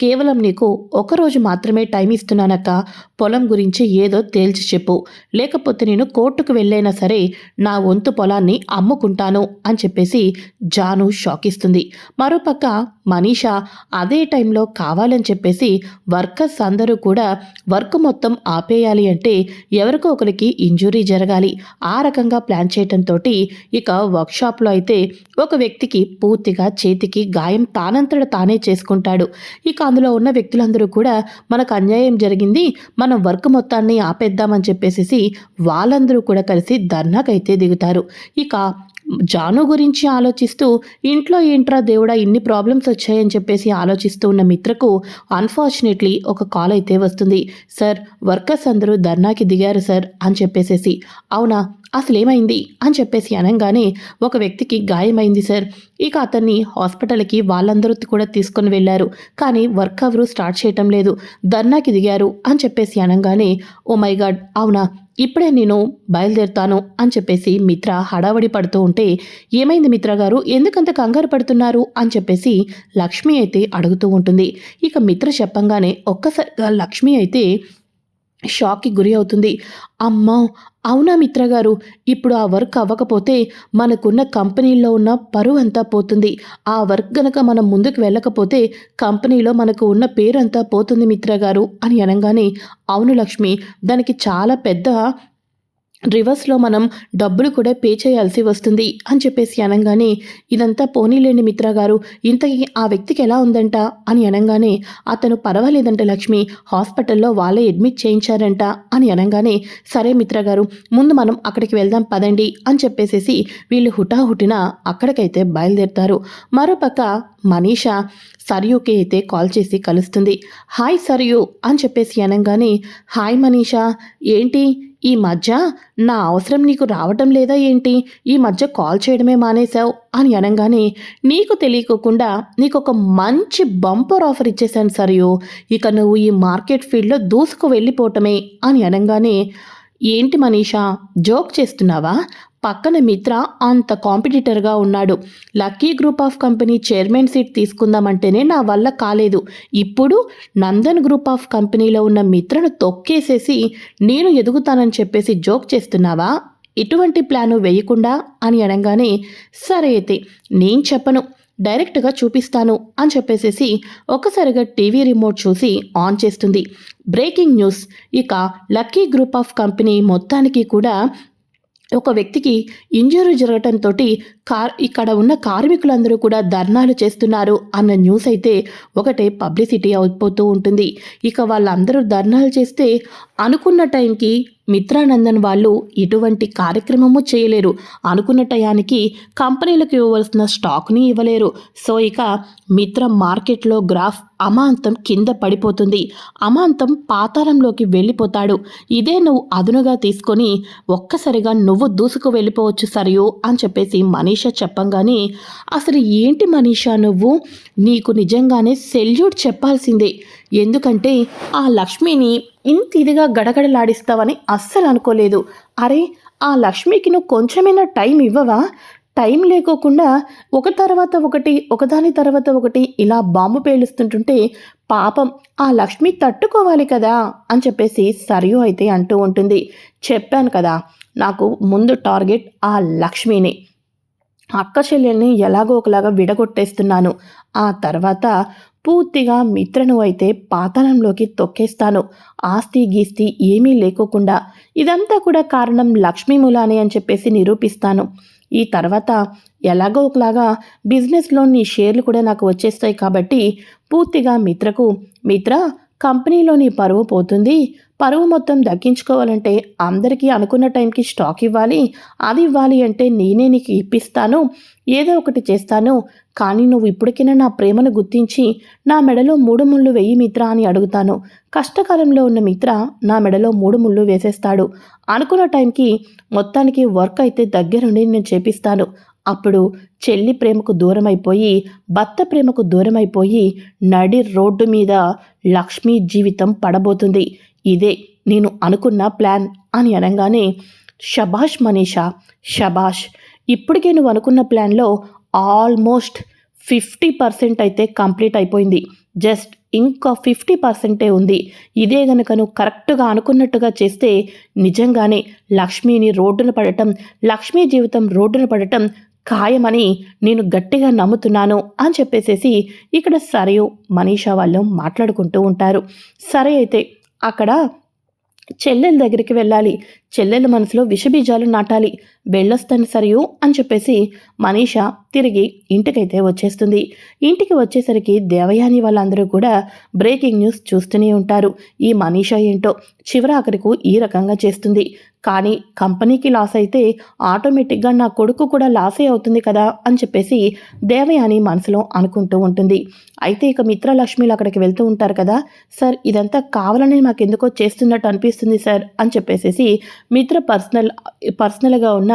కేవలం నీకు ఒకరోజు మాత్రమే టైం ఇస్తున్నానక్క. పొలం గురించి ఏదో తేల్చి చెప్పు. లేకపోతే నేను కోర్టుకు వెళ్ళైనా సరే నా వంతు పొలాన్ని అమ్ముకుంటాను అని చెప్పేసి జాను షాక్ ఇస్తుంది మరోపక్క మనీషా అదే టైంలో కావాలని చెప్పేసి వర్కర్స్ అందరూ కూడా వర్క్ మొత్తం ఆపేయాలి అంటే ఎవరికో ఒకరికి ఇంజురీ జరగాలి. ఆ రకంగా ప్లాన్ చేయటంతో ఇక వర్క్షాప్లో అయితే ఒక వ్యక్తికి పూర్తిగా చేతికి గాయం తానంతట తానే చేసుకుంటాడు. ఇక అందులో ఉన్న వ్యక్తులందరూ కూడా మనకు అన్యాయం జరిగింది మనం వర్క్ మొత్తాన్ని ఆపేద్దామని చెప్పేసి వాళ్ళందరూ కూడా కలిసి ధర్నాకైతే దిగుతారు. ఇక జాను గురించి ఆలోచిస్తూ ఇంట్లో ఏంట్రా దేవుడా ఇన్ని ప్రాబ్లమ్స్ వచ్చాయని చెప్పేసి ఆలోచిస్తూ ఉన్న మిత్రకు అన్ఫార్చునేట్లీ ఒక కాల్ అయితే వస్తుంది. సార్ వర్కర్స్ అందరూ ధర్నాకి దిగారు సార్ అని చెప్పేసేసి. అవునా? అసలు ఏమైంది అని చెప్పేసి అనగానే ఒక వ్యక్తికి గాయమైంది సార్. ఇక అతన్ని హాస్పిటల్కి వాళ్ళందరూ కూడా తీసుకొని వెళ్ళారు. కానీ వర్క్ ఎవరు స్టార్ట్ చేయటం లేదు. ధర్నాకి దిగారు అని చెప్పేసి అనగానే ఓ మై గాడ్! అవునా? ఇప్పుడే నేను బయలుదేరుతాను అని చెప్పేసి మిత్ర హడావడి పడుతూ ఉంటే ఏమైంది మిత్ర గారు? ఎందుకంత కంగారు పడుతున్నారు? అని చెప్పేసి లక్ష్మి అయితే అడుగుతూ ఉంటుంది. ఇక మిత్ర చెప్పంగానే ఒక్కసారిగా లక్ష్మి అయితే షాక్కి గురి అవుతుంది. అమ్మ అవునా మిత్ర గారు ఇప్పుడు ఆ వర్క్ అవ్వకపోతే మనకున్న కంపెనీలో ఉన్న పరువు అంతా పోతుంది. ఆ వర్క్ గనక మనం ముందుకు వెళ్ళకపోతే కంపెనీలో మనకు ఉన్న పేరంతా పోతుంది మిత్ర గారు అని అనగానే అవును లక్ష్మి దానికి చాలా పెద్ద రివర్స్లో మనం డబ్బులు కూడా పే చేయాల్సి వస్తుంది అని చెప్పేసి అనగానే ఇదంతా పోనీలేండి మిత్ర గారు ఇంతకీ ఆ వ్యక్తికి ఎలా ఉందంట అని అనగానే అతను పర్వాలేదంట లక్ష్మి హాస్పిటల్లో వాళ్ళే అడ్మిట్ చేయించారంట అని అనగానే సరే మిత్ర గారు ముందు మనం అక్కడికి వెళ్దాం పదండి అని చెప్పేసేసి వీళ్ళు హుటాహుటిన అక్కడికైతే బయలుదేరుతారు. మరోపక్క మనీషా సర్యూకి అయితే కాల్ చేసి కలుస్తుంది. హాయ్ సరియు అని చెప్పేసి అనగానే హాయ్ మనీషా ఏంటి ఈ మధ్య నా అవసరం నీకు రావటం లేదా ఏంటి? ఈ మధ్య కాల్ చేయడమే మానేశావు అని అనగానే నీకు తెలియకోకుండా నీకు ఒక మంచి బంపర్ ఆఫర్ ఇచ్చేశాను సరియు. ఇక నువ్వు ఈ మార్కెట్ ఫీల్డ్లో దూసుకు వెళ్ళిపోవటమే అని అనగానే ఏంటి మనీషా? జోక్ చేస్తున్నావా? పక్కన మిత్ర అంత కాంపిటీటర్గా ఉన్నాడు. Lucky group of company chairman seat తీసుకుందామంటేనే నా వల్ల కాలేదు. ఇప్పుడు నందన్ గ్రూప్ ఆఫ్ కంపెనీలో ఉన్న మిత్రను తొక్కేసేసి నేను ఎదుగుతానని చెప్పేసి జోక్ చేస్తున్నావా? ఎటువంటి ప్లాను వేయకుండా అని అనగానే సరే అయితే నేను చెప్పను. డైరెక్ట్గా చూపిస్తాను అని చెప్పేసేసి ఒక్కసారిగా టీవీ రిమోట్ చూసి ఆన్ చేస్తుంది. Breaking news. ఇక లక్కీ గ్రూప్ ఆఫ్ కంపెనీ మొత్తానికి కూడా ఒక వ్యక్తికి ఇంజరీ జరగటంతో కార్ ఇక్కడ ఉన్న కార్మికులందరూ కూడా ధర్నాలు చేస్తున్నారు అన్న న్యూస్ అయితే ఒకటే పబ్లిసిటీ అయిపోతూ ఉంటుంది. ఇక వాళ్ళందరూ ధర్నాలు చేస్తే అనుకున్న టైంకి మిత్రానందన్ వాళ్ళు ఎటువంటి కార్యక్రమము చేయలేరు. అనుకున్న టయానికి కంపెనీలకు ఇవ్వవలసిన స్టాక్ని ఇవ్వలేరు. సో ఇక మిత్ర మార్కెట్లో గ్రాఫ్ అమాంతం కింద పడిపోతుంది. అమాంతం పాతాళంలోకి వెళ్ళిపోతాడు. ఇదే నువ్వు అదునుగా తీసుకొని ఒక్కసారిగా నువ్వు దూసుకు వెళ్ళిపోవచ్చు సరియు అని చెప్పేసి మనీష చెప్పంగానే అసలు ఏంటి మనీషా నువ్వు? నీకు నిజంగానే సెల్యూట్ చెప్పాల్సిందే. ఎందుకంటే ఆ లక్ష్మిని ఇంత ఇదిగా గడగడలాడిస్తావని అస్సలు అనుకోలేదు. అరే ఆ లక్ష్మికి నువ్వు కొంచెమైనా టైం ఇవ్వవా? టైం లేకోకుండా ఒక తర్వాత ఒకటి ఒకదాని తర్వాత ఒకటి ఇలా బాంబు పేలుస్తుంటుంటే పాపం ఆ లక్ష్మి తట్టుకోవాలి కదా అని చెప్పేసి సరియు అయితే అంటూ ఉంటుంది. చెప్పాను కదా నాకు ముందు టార్గెట్ ఆ లక్ష్మిని. అక్క చెల్లెల్ని ఎలాగో ఒకలాగా విడగొట్టేస్తున్నాను. ఆ తర్వాత పూర్తిగా మిత్రను అయితే పాతాళంలోకి తొక్కేస్తాను. ఆస్తి గీస్తి ఏమీ లేకోకుండా ఇదంతా కూడా కారణం లక్ష్మీ మూలానే అని చెప్పేసి నిరూపిస్తాను. ఈ తర్వాత ఎలాగో ఒకలాగా బిజినెస్లో నీ షేర్లు కూడా నాకు వచ్చేస్తాయి కాబట్టి పూర్తిగా మిత్రకు మిత్ర కంపెనీలో నీ పరువు పోతుంది. పరువు మొత్తం దక్కించుకోవాలంటే అందరికీ అనుకున్న టైంకి స్టాక్ ఇవ్వాలి అది ఇవ్వాలి అంటే నేనే నీకు ఇప్పిస్తాను ఏదో ఒకటి చేస్తాను. కానీ నువ్వు ఇప్పటికైనా నా ప్రేమను గుర్తించి నా మెడలో మూడు ముళ్ళు వెయ్యి మిత్ర అని అడుగుతాను. కష్టకాలంలో ఉన్న మిత్ర నా మెడలో మూడు ముళ్ళు వేసేస్తాడు. అనుకున్న టైంకి మొత్తానికి వర్క్ అయితే దగ్గరుండి నేను చేపిస్తాను. అప్పుడు చెల్లి ప్రేమకు దూరమైపోయి భర్త ప్రేమకు దూరమైపోయి నడి రోడ్డు మీద లక్ష్మి జీవితం పడబోతుంది. ఇదే నేను అనుకున్న ప్లాన్ అని అనగానే షబాష్ మనీషా షబాష్ ఇప్పటికే నువ్వు అనుకున్న ప్లాన్లో ఆల్మోస్ట్ ఫిఫ్టీ పర్సెంట్ అయితే కంప్లీట్ అయిపోయింది. జస్ట్ ఇంకా ఫిఫ్టీ పర్సెంటే ఉంది. ఇదే గనుక నువ్వు కరెక్ట్గా అనుకున్నట్టుగా చేస్తే నిజంగానే లక్ష్మిని రోడ్డున పడటం లక్ష్మీ జీవితం రోడ్డున పడటం ఖాయమని నేను గట్టిగా నమ్ముతున్నాను అని చెప్పేసేసి ఇక్కడ సరయు మనీషా వాళ్ళు మాట్లాడుకుంటూ ఉంటారు. సరే అయితే అక్కడ చెల్లెల దగ్గరికి వెళ్ళాలి. చెల్లెల మనసులో విషబీజాలు నాటాలి. వెళ్ళొస్తాను సరియు అని చెప్పేసి మనీష తిరిగి ఇంటికైతే వచ్చేస్తుంది. ఇంటికి వచ్చేసరికి దేవయాని వాళ్ళందరూ కూడా బ్రేకింగ్ న్యూస్ చూస్తూనే ఉంటారు. ఈ మనీష ఏంటో చివరాఖరికు ఈ రకంగా చేస్తుంది. కానీ కంపెనీకి లాస్ అయితే ఆటోమేటిక్గా నా కొడుకు కూడా లాసే అవుతుంది కదా అని చెప్పేసి దేవయాని మనసులో అనుకుంటూ ఉంటుంది. అయితే ఇక మిత్రలక్ష్మిలు అక్కడికి వెళ్తూ ఉంటారు కదా. సార్ ఇదంతా కావాలని మాకెందుకో చేస్తున్నట్టు అనిపిస్తుంది సార్ అని చెప్పేసి మిత్ర పర్సనల్ పర్సనల్గా ఉన్న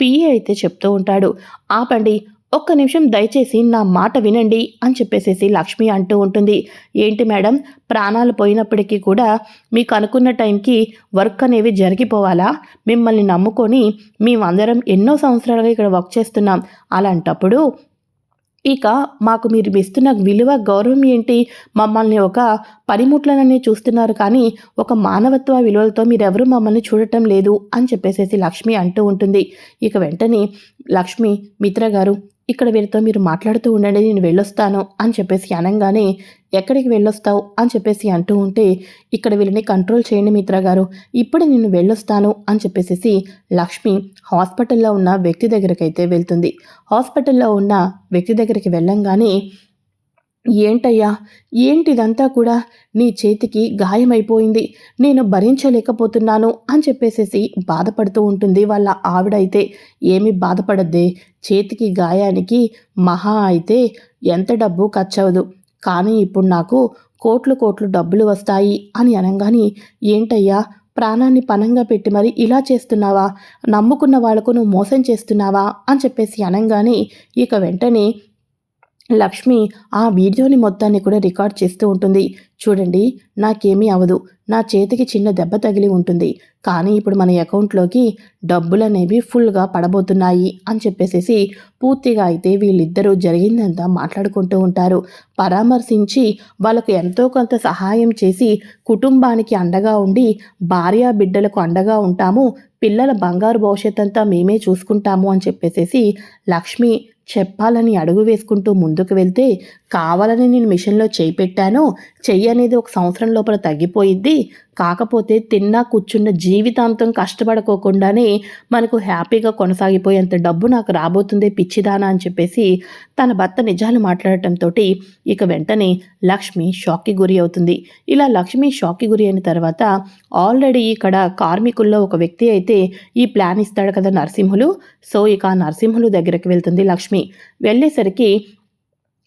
పిఏ అయితే చెప్తూ ఉంటాడు. ఆపండి ఒక్క నిమిషం దయచేసి నా మాట వినండి అని చెప్పేసేసి లక్ష్మి అంటూ ఉంటుంది. ఏంటి మేడం? ప్రాణాలు పోయినప్పటికీ కూడా మీకు అనుకున్న టైంకి వర్క్ అనేవి జరిగిపోవాలా? మిమ్మల్ని నమ్ముకొని మేమందరం ఎన్నో సంవత్సరాలుగా ఇక్కడ వర్క్ చేస్తున్నాం. అలాంటప్పుడు ఇక మాకు మీరు ఇస్తున్న విలువ గౌరవం ఏంటి? మమ్మల్ని ఒక పనిముట్లనని చూస్తున్నారు కానీ ఒక మానవత్వ విలువలతో మీరెవరూ మమ్మల్ని చూడటం లేదు అని చెప్పేసేసి లక్ష్మి అంటూ ఉంటుంది. ఇక వెంటనే లక్ష్మి మిత్ర గారు ఇక్కడ వీరితో మీరు మాట్లాడుతూ ఉండండి నేను వెళ్ళొస్తాను అని చెప్పేసి అనగానే ఎక్కడికి వెళ్ళొస్తావు? అని చెప్పేసి అంటూ ఉంటే ఇక్కడ వీళ్ళని కంట్రోల్ చేయండి మిత్ర గారు. ఇప్పుడు నేను వెళ్ళొస్తాను అని చెప్పేసి లక్ష్మి హాస్పిటల్లో ఉన్న వ్యక్తి దగ్గరికి అయితే వెళ్తుంది. హాస్పిటల్లో ఉన్న వ్యక్తి దగ్గరికి వెళ్ళంగానే ఏంటయ్యా? ఏంటిదంతా కూడా? నీ చేతికి గాయమైపోయింది. నేను భరించలేకపోతున్నాను అని చెప్పేసేసి బాధపడుతూ ఉంటుంది వాళ్ళ ఆవిడైతే. ఏమీ బాధపడద్దే. చేతికి గాయానికి మహా అయితే ఎంత డబ్బు ఖర్చవదు. కానీ ఇప్పుడు నాకు కోట్లు కోట్లు డబ్బులు వస్తాయి అని అనగానే ఏంటయ్యా? ప్రాణాన్ని పనంగా పెట్టి మరి ఇలా చేస్తున్నావా? నమ్ముకున్న వాళ్ళకు నువ్వు మోసం చేస్తున్నావా? అని చెప్పేసి అనగానే ఇక వెంటనే లక్ష్మి ఆ వీడియోని మొత్తాన్ని కూడా రికార్డ్ చేస్తూ ఉంటుంది. చూడండి నాకేమీ అవదు. నా చేతికి చిన్న దెబ్బ తగిలి ఉంటుంది. కానీ ఇప్పుడు మన అకౌంట్లోకి డబ్బులు అనేవి ఫుల్గా పడబోతున్నాయి అని చెప్పేసేసి పూర్తిగా అయితే వీళ్ళిద్దరూ జరిగిందంతా మాట్లాడుకుంటూ ఉంటారు. పరామర్శించి వాళ్ళకు ఎంతో కొంత సహాయం చేసి కుటుంబానికి అండగా ఉండి భార్య బిడ్డలకు అండగా ఉంటాము పిల్లల బంగారు భవిష్యత్ అంతా మేమే చూసుకుంటాము అని చెప్పేసేసి లక్ష్మి చెప్పాలని అడుగు వేసుకుంటూ ముందుకు వెళ్తే కావాలని నేను మిషన్లో చేయి పెట్టాను చెయ్యి అనేది ఒక సంవత్సరం లోపల తగ్గిపోయిద్ది. కాకపోతే తిన్నా కూర్చున్న జీవితాంతం కష్టపడుకోకుండానే మనకు హ్యాపీగా కొనసాగిపోయేంత డబ్బు నాకు రాబోతుందే పిచ్చిదానా అని చెప్పేసి తన భర్త నిజాలు మాట్లాడటంతో ఇక వెంటనే లక్ష్మి షాక్కి గురి అవుతుంది. ఇలా లక్ష్మి షాక్కి గురి అయిన తర్వాత ఆల్రెడీ ఇక్కడ కార్మికుల్లో ఒక వ్యక్తి అయితే ఈ ప్లాన్ ఇస్తాడు కదా నరసింహులు. సో ఇక నరసింహులు దగ్గరికి వెళ్తుంది లక్ష్మి. వెళ్ళేసరికి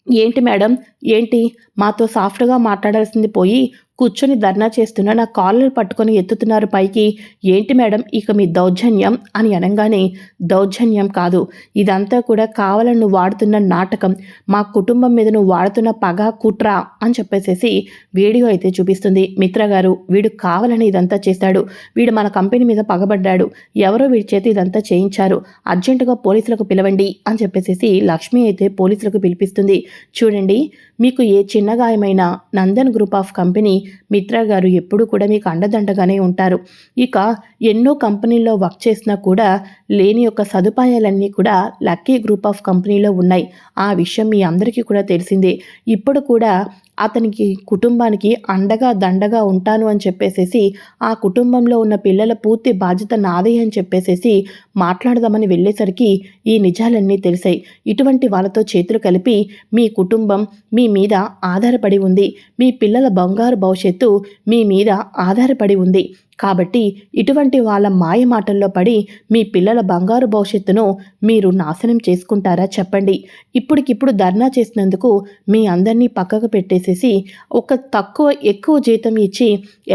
ఏంటి మేడం? ఏంటి? మాతో సాఫ్ట్గా మాట్లాడాల్సింది పోయి కూర్చొని ధర్నా చేస్తున్న నా కాళ్ళను పట్టుకొని ఎత్తుతున్నారు పైకి. ఏంటి మేడం? ఇక మీ దౌర్జన్యం? అని అనగానే దౌర్జన్యం కాదు. ఇదంతా కూడా కావాలని నువ్వు వాడుతున్న నాటకం. మా కుటుంబం మీద నువ్వు వాడుతున్న పగ కుట్ర అని చెప్పేసేసి వీడియో అయితే చూపిస్తుంది. మిత్ర గారు వీడు కావాలని ఇదంతా చేశాడు. వీడు మన కంపెనీ మీద పగబడ్డాడు. ఎవరో వీడి చేతి ఇదంతా చేయించారు. అర్జెంటుగా పోలీసులకు పిలవండి అని చెప్పేసేసి లక్ష్మి అయితే పోలీసులకు పిలిపిస్తుంది. చూడండి మీకు ఏ చిన్న గాయమైనా Nandan group of company Mitra గారు ఎప్పుడు కూడా మీకు అండదండగానే ఉంటారు. ఇక ఎన్నో కంపెనీల్లో వర్క్ చేసినా కూడా లేని యొక్క సదుపాయాలన్నీ కూడా లక్కీ గ్రూప్ ఆఫ్ కంపెనీలో ఉన్నాయి. ఆ విషయం మీ అందరికీ కూడా తెలిసిందే. ఇప్పుడు కూడా అతనికి కుటుంబానికి అండగా దండగా ఉంటాను అని చెప్పేసేసి ఆ కుటుంబంలో ఉన్న పిల్లల పూర్తి బాధ్యత నాదే అని చెప్పేసేసి మాట్లాడదామని వెళ్ళేసరికి ఈ నిజాలన్నీ తెలిసాయి. ఇటువంటి వాళ్ళతో చేతులు కలిపి మీ కుటుంబం మీ మీద ఆధారపడి ఉంది. మీ పిల్లల బంగారు భవిష్యత్తు మీ మీద ఆధారపడి ఉంది. కాబట్టి ఇటువంటి వాళ్ళ మాయ మాటల్లో పడి మీ పిల్లల బంగారు భవిష్యత్తును మీరు నాశనం చేసుకుంటారా చెప్పండి. ఇప్పటికిప్పుడు ధర్నా చేసినందుకు మీ అందరినీ పక్కకు పెట్టేసేసి ఒక తక్కువ ఎక్కువ జీతం ఇచ్చి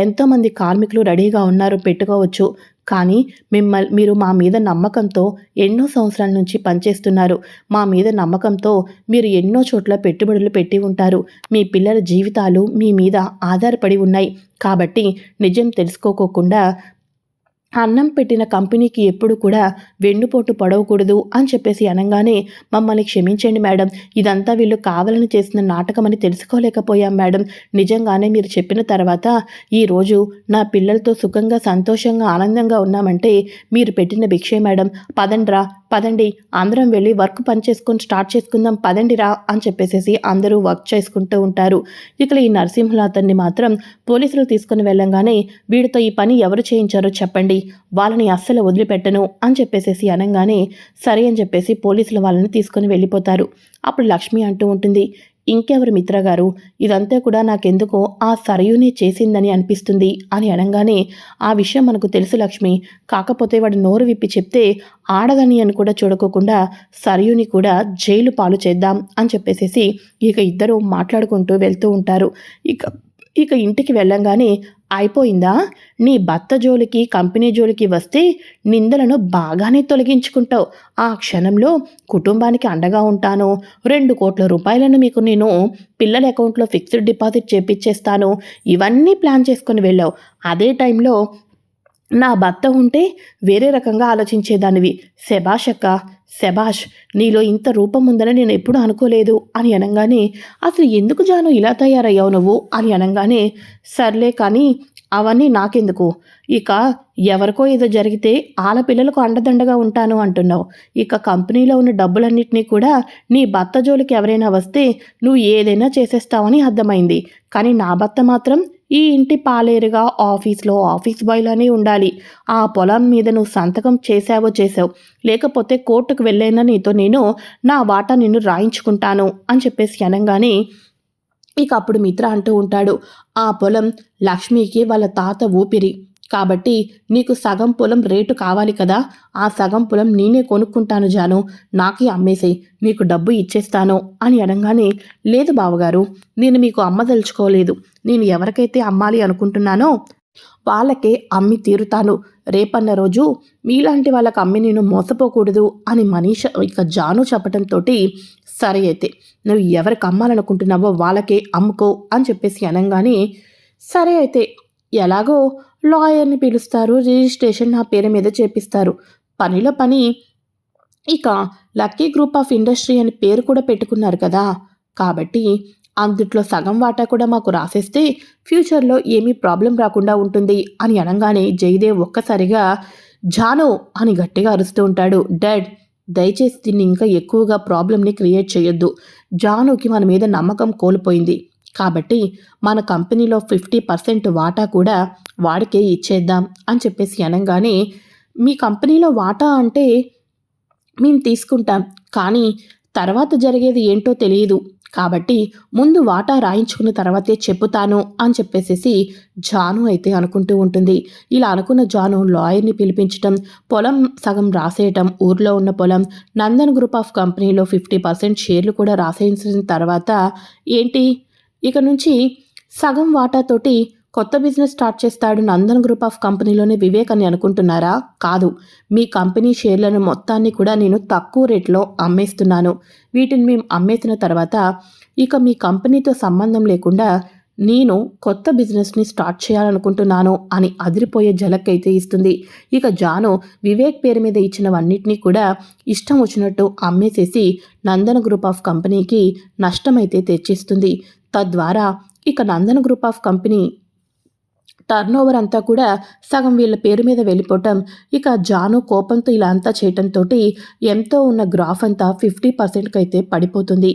ఎంతోమంది కార్మికులు రెడీగా ఉన్నారు పెట్టుకోవచ్చు. కానీ మిమ్మల్ని మీరు మా మీద నమ్మకంతో ఎన్నో సంవత్సరాల నుంచి పనిచేస్తున్నారు. మా మీద నమ్మకంతో మీరు ఎన్నో చోట్ల పెట్టుబడులు పెట్టి ఉంటారు. మీ పిల్లల జీవితాలు మీ మీద ఆధారపడి ఉన్నాయి. కాబట్టి నిజం తెలుసుకోకోకుండా అన్నం పెట్టిన కంపెనీకి ఎప్పుడు కూడా వెన్నుపోటు పడవకూడదు అని చెప్పేసి అనగానే మమ్మల్ని క్షమించండి మేడం. ఇదంతా వీళ్ళు కావాలని చేసిన నాటకమని తెలుసుకోలేకపోయాం మేడం. నిజంగానే మీరు చెప్పిన తర్వాత ఈరోజు నా పిల్లలతో సుఖంగా సంతోషంగా ఆనందంగా ఉన్నామంటే మీరు పెట్టిన భిక్షే మేడం. పదండ్రా. పదండి అందరం వెళ్ళి వర్క్ పని చేసుకొని స్టార్ట్ చేసుకుందాం పదండిరా అని చెప్పేసేసి అందరూ వర్క్ చేసుకుంటూ ఉంటారు. ఇక్కడ ఈ నరసింహనాథన్ని మాత్రం పోలీసులు తీసుకుని వెళ్ళంగానే వీడితో ఈ పని ఎవరు చేయించారో చెప్పండి వాళ్ళని అస్సలు వదిలిపెట్టను అని చెప్పేసేసి అనగానే సరే అని చెప్పేసి పోలీసులు వాళ్ళని తీసుకొని వెళ్ళిపోతారు. అప్పుడు లక్ష్మి అంటూ ఉంటుంది ఇంకెవరి మిత్ర గారు ఇదంతా కూడా నాకెందుకో ఆ సరయునే చేసిందని అనిపిస్తుంది అని అనగానే ఆ విషయం మనకు తెలుసు లక్ష్మి. కాకపోతే వాడు నోరు విప్పి చెప్తే ఆడదని అని కూడా చూడకోకుండా సరయుని కూడా జైలు పాలు చేద్దాం అని చెప్పేసేసి ఇక ఇద్దరు మాట్లాడుకుంటూ వెళ్తూ ఉంటారు. ఇక ఇక ఇంటికి వెళ్ళంగానే అయిపోయిందా? నీ భర్త జోలికి కంపెనీ జోలికి వస్తే నిందలను బాగానే తొలగించుకుంటావు. ఆ క్షణంలో కుటుంబానికి అండగా ఉంటాను. రెండు కోట్ల రూపాయలను మీకు నేను పిల్లల అకౌంట్లో ఫిక్స్డ్ డిపాజిట్ చేపించేస్తాను ఇవన్నీ ప్లాన్ చేసుకుని వెళ్ళావు. అదే టైంలో నా భర్త ఉంటే వేరే రకంగా ఆలోచించేదానివి. శబాష్ అక్క శబాష్ నీలో ఇంత రూపం ఉందని నేను ఎప్పుడూ అనుకోలేదు అని అనగానే అసలు ఎందుకు జాను ఇలా తయారయ్యావు నువ్వు? అని అనగానే సర్లే కానీ అవన్నీ నాకెందుకు? ఇక ఎవరికో ఏదో జరిగితే ఆల పిల్లలకు అండదండగా ఉంటాను అంటున్నావు. ఇక కంపెనీలో ఉన్న డబ్బులన్నింటినీ కూడా నీ భర్త జోలికి ఎవరైనా వస్తే నువ్వు ఏదైనా చేసేస్తావని అర్థమైంది. కానీ నా భర్త మాత్రం ఈ ఇంటి పాలేరుగా ఆఫీస్లో ఆఫీస్ బాయ్లానే ఉండాలి. ఆ పొలం మీద నువ్వు సంతకం చేశావో చేసావు లేకపోతే కోర్టుకు వెళ్ళైనా నీతో నేను నా వాటా నిన్ను రాయించుకుంటాను అని చెప్పేసి అనగానే ఇక అప్పుడు మిత్ర అంటూ ఉంటాడు ఆ పొలం లక్ష్మికి వాళ్ళ తాత ఊపిరి. కాబట్టి నీకు సగం పొలం రేటు కావాలి కదా. ఆ సగం పొలం నేనే కొనుక్కుంటాను జాను. నాకే అమ్మేసేయి. నీకు డబ్బు ఇచ్చేస్తాను అని అనగానే లేదు బావగారు నేను మీకు అమ్మదలుచుకోలేదు నేను ఎవరికైతే అమ్మాలి అనుకుంటున్నానో వాళ్ళకే అమ్మి తీరుతాను. రేపన్న రోజు మీలాంటి వాళ్ళకి అమ్మి నేను మోసపోకూడదు అని మనీష ఇక జాను చెప్పడంతో సరే అయితే నువ్వు ఎవరికి అమ్మాలనుకుంటున్నావో వాళ్ళకే అమ్ముకో అని చెప్పేసి అనగానే సరే అయితే ఎలాగో లాయర్ని పిలుస్తారు రిజిస్ట్రేషన్ నా పేరు మీద చేపిస్తారు. పనిలో పని. ఇక లక్కీ గ్రూప్ ఆఫ్ ఇండస్ట్రీ అని పేరు కూడా పెట్టుకున్నారు కదా. కాబట్టి అందుట్లో సగం వాటా కూడా మాకు రాసేస్తే ఫ్యూచర్లో ఏమీ ప్రాబ్లం రాకుండా ఉంటుంది అని అనగానే జయదేవ్ ఒక్కసారిగా జాను అని గట్టిగా అరుస్తూ ఉంటాడు. డాడ్ దయచేసి దీన్ని ఇంకా ఎక్కువగా ప్రాబ్లమ్ని క్రియేట్ చేయొద్దు. జానుకి మన మీద నమ్మకం కోల్పోయింది. కాబట్టి మన కంపెనీలో ఫిఫ్టీ పర్సెంట్ వాటా కూడా వాడికే ఇచ్చేద్దాం అని చెప్పేసి అనగానే మీ కంపెనీలో వాటా అంటే మేము తీసుకుంటాం. కానీ తర్వాత జరిగేది ఏంటో తెలియదు. కాబట్టి ముందు వాటా రాయించుకున్న తర్వాతే చెప్పుతాను అని చెప్పేసేసి జాను అయితే అనుకుంటూ ఉంటుంది. ఇలా అనుకున్న జాను లాయర్ని పిలిపించటం పొలం సగం రాసేయటం ఊర్లో ఉన్న పొలం నందన్ గ్రూప్ ఆఫ్ కంపెనీలో ఫిఫ్టీ పర్సెంట్ షేర్లు కూడా రాసేయించిన తర్వాత ఏంటి? ఇక నుంచి సగం వాటాతోటి కొత్త బిజినెస్ స్టార్ట్ చేస్తాడు నందన్ గ్రూప్ ఆఫ్ కంపెనీలోనే వివేక్ అని అనుకుంటున్నారా? కాదు. మీ కంపెనీ షేర్లను మొత్తాన్ని కూడా నేను తక్కువ రేట్లో అమ్మేస్తున్నాను. వీటిని మేము అమ్మేసిన తర్వాత ఇక మీ కంపెనీతో సంబంధం లేకుండా నేను కొత్త బిజినెస్ని స్టార్ట్ చేయాలనుకుంటున్నాను అని అదిరిపోయే జలక్ అయితే ఇస్తుంది. ఇక జాను వివేక్ పేరు మీద ఇచ్చినవన్నిటినీ కూడా ఇష్టం వచ్చినట్టు అమ్మేసేసి నందన గ్రూప్ ఆఫ్ కంపెనీకి నష్టమైతే తెచ్చిస్తుంది. తద్వారా ఇక Nandana group of company turnover అంతా కూడా సగం వీళ్ళ పేరు మీద వెళ్ళిపోవటం. ఇక జాను కోపంతో ఇలా అంతా చేయటంతో ఎంతో ఉన్న గ్రాఫ్ అంతా ఫిఫ్టీ పర్సెంట్కి అయితే పడిపోతుంది.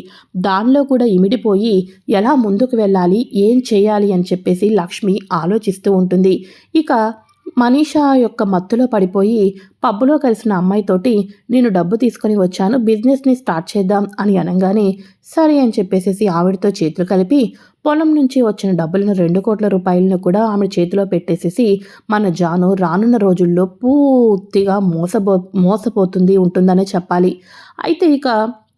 దానిలో కూడా ఇమిడిపోయి ఎలా ముందుకు వెళ్ళాలి ఏం చేయాలి అని చెప్పేసి లక్ష్మి ఆలోచిస్తూ ఉంటుంది. ఇక మనీషా యొక్క మత్తులో పడిపోయి పబ్బులో కలిసిన అమ్మాయితోటి నేను డబ్బు తీసుకొని వచ్చాను బిజినెస్ని స్టార్ట్ చేద్దాం అని అనగానే సరే అని చెప్పేసి ఆవిడతో చేతులు కలిపి పొలం నుంచి వచ్చిన డబ్బులను రెండు కోట్ల రూపాయలను కూడా ఆమె చేతిలో పెట్టేసేసి మన జాను రానున్న రోజుల్లో పూర్తిగా మోసపో మోసపోతుంది ఉంటుందనే చెప్పాలి. అయితే ఇక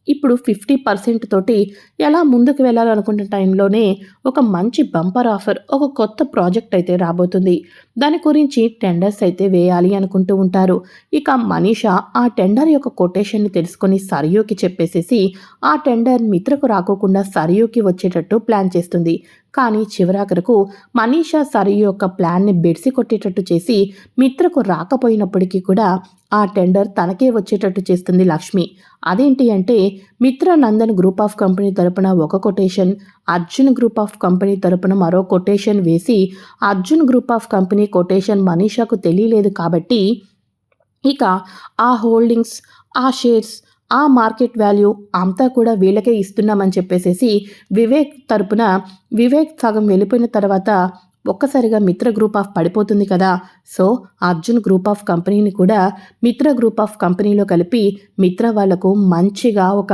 ఇప్పుడు ఫిఫ్టీ పర్సెంట్ తోటి ఎలా ముందుకు వెళ్ళాలనుకున్న టైంలోనే ఒక మంచి బంపర్ ఆఫర్ ఒక కొత్త ప్రాజెక్ట్ అయితే రాబోతుంది. దాని గురించి టెండర్స్ అయితే వేయాలి అనుకుంటూ ఉంటారు. ఇక మనీషా ఆ టెండర్ యొక్క కొటేషన్ని తెలుసుకొని సరియూకి చెప్పేసేసి ఆ టెండర్ మిత్రకు రాకోకుండా సరియూకి వచ్చేటట్టు ప్లాన్ చేస్తుంది. కానీ చివరాఖరకు మనీషా సరి యొక్క ప్లాన్ని బెడిసి కొట్టేటట్టు చేసి మిత్రకు రాకపోయినప్పటికీ కూడా ఆ టెండర్ తనకే వచ్చేటట్టు చేస్తుంది లక్ష్మి. అదేంటి అంటే Mitra Nandan group of company తరపున ఒక quotation Arjun group of company తరపున మరో కొటేషన్ వేసి Arjun group of company quotation మనీషాకు తెలియలేదు కాబట్టి ఇక ఆ హోల్డింగ్స్ ఆ షేర్స్ ఆ మార్కెట్ వాల్యూ అంతా కూడా వీళ్ళకే ఇస్తున్నామని చెప్పేసేసి వివేక్ తరపున వివేక్ సగం వెళ్ళిపోయిన తర్వాత ఒక్కసారిగా మిత్ర గ్రూప్ ఆఫ్ పడిపోతుంది కదా. సో అర్జున్ గ్రూప్ ఆఫ్ కంపెనీని కూడా మిత్ర గ్రూప్ ఆఫ్ కంపెనీలో కలిపి మిత్ర వాళ్ళకు మంచిగా ఒక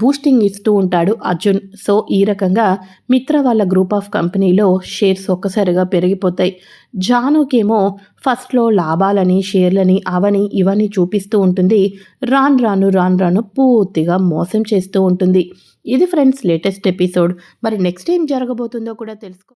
బూస్టింగ్ ఇస్తూ ఉంటాడు అర్జున్. సో ఈ రకంగా మిత్ర వాళ్ళ గ్రూప్ ఆఫ్ కంపెనీలో షేర్స్ ఒక్కసారిగా పెరిగిపోతాయి. జానుకేమో ఫస్ట్లో లాభాలని షేర్లని అవని ఇవని చూపిస్తూ ఉంటుంది. రాను రాను రాను రాను పూర్తిగా మోసం చేస్తూ ఉంటుంది. ఇది ఫ్రెండ్స్ లేటెస్ట్ ఎపిసోడ్. మరి నెక్స్ట్ ఏం జరగబోతుందో కూడా తెలుసుకో